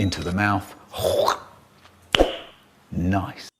into the mouth. Nice.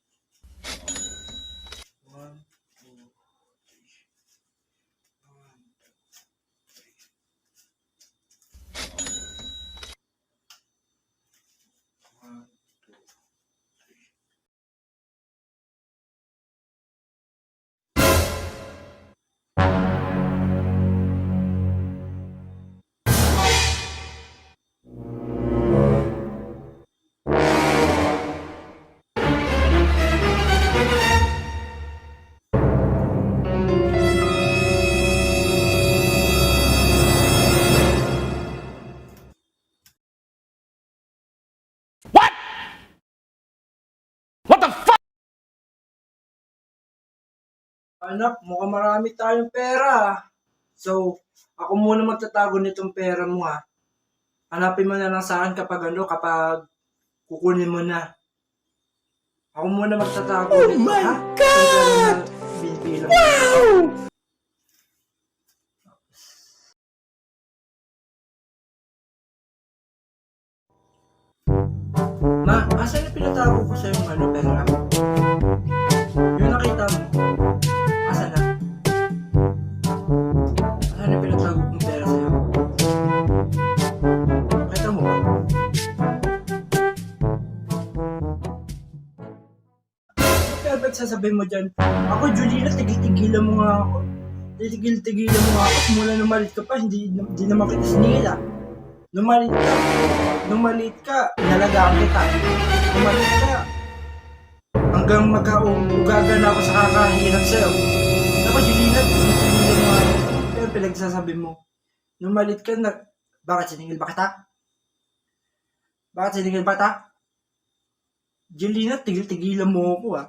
Anak, mukhang marami tayong pera. ah. So, ako muna magtatago nitong pera mo ha. Hanapin mo na lang saan kapag ano, kapag kukunin mo na. Ako muna magtatago oh nito, my ha? God! Binibilang. Wow! Ma, asan yung pinatago ko sa yung ano, sasabihin mo dyan? Ako, Julina, tigil-tigilan mo nga ako. Tigil-tigilan mo nga ako. Mula numalit ka pa, hindi, hindi naman kita sinila. Numalit ka. Numalit ka, inalagaan kita. Numalit ka, hanggang magka-ugaga na ako sa kakahirap sa'yo. Ako, Julina, tigil-tigilan mo nga ako. Pero pinagsasabi mo, numalit ka na, bakit siningil ba kita? Bakit siningil ba kita? Jelina, tigil-tigilan mo ako ah.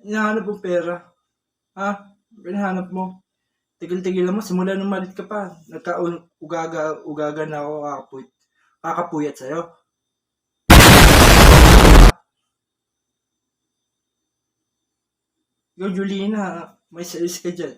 Hinahanap mo pera. Ha? Hinahanap mo. Tigil-tigilan mo. Simula nung malit ka pa. Nagka-ugaga ugaga na ako kakapuy, kakapuyat sa'yo. Yo, Julina, may salis ka dyan.